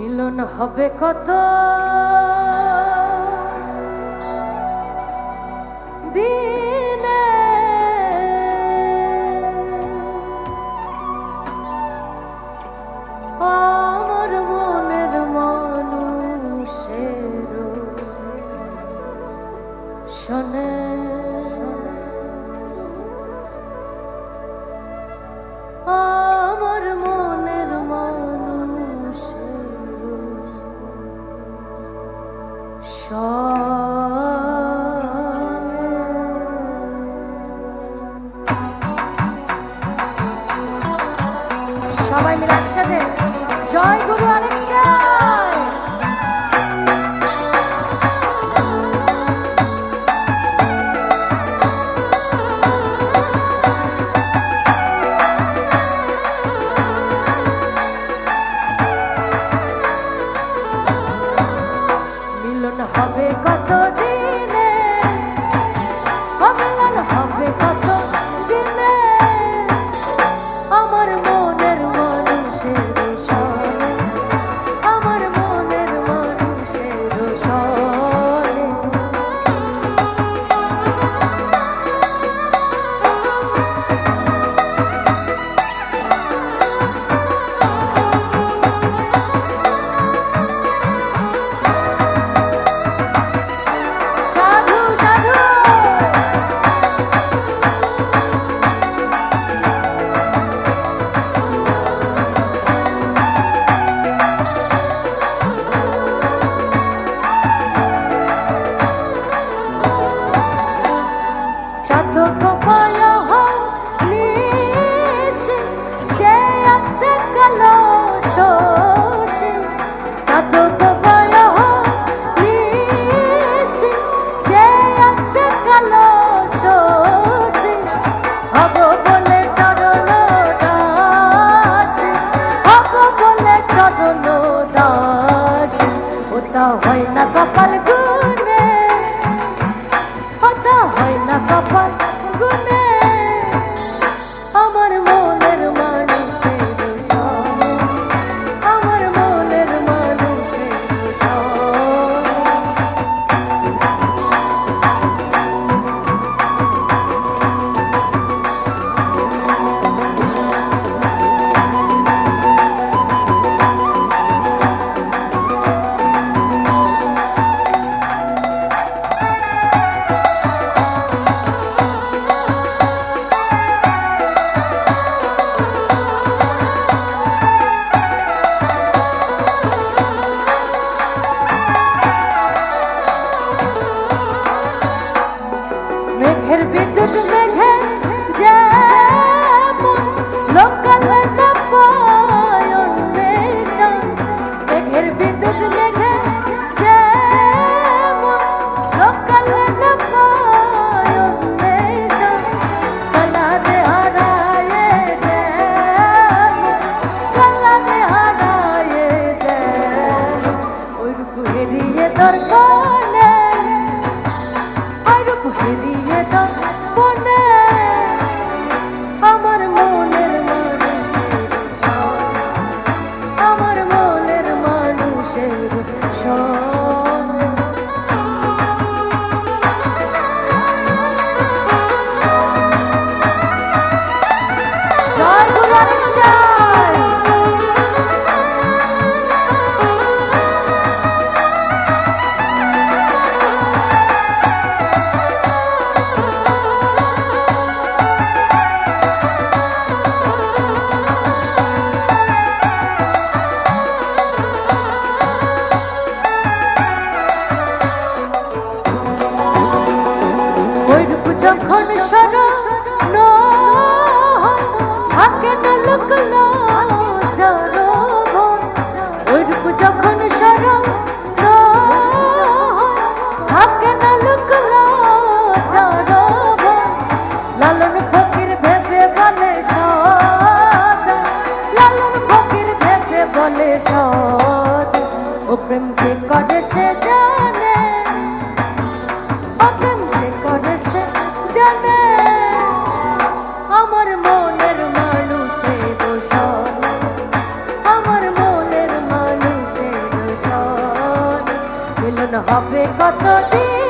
মিলন হবে কত? দিন সবাই মিলে একসাথে। জয় গুরু অনেক সাই হয় না কপাল Terima লাগল জরব ওরূপ যখন সরব থাকে না লুকলো জরব লালন ফকির ভেবে বলে সদা লালন ফকির ভেবে বলে সদা ও প্রেম যে করে সে মিলন হবে কতদিন?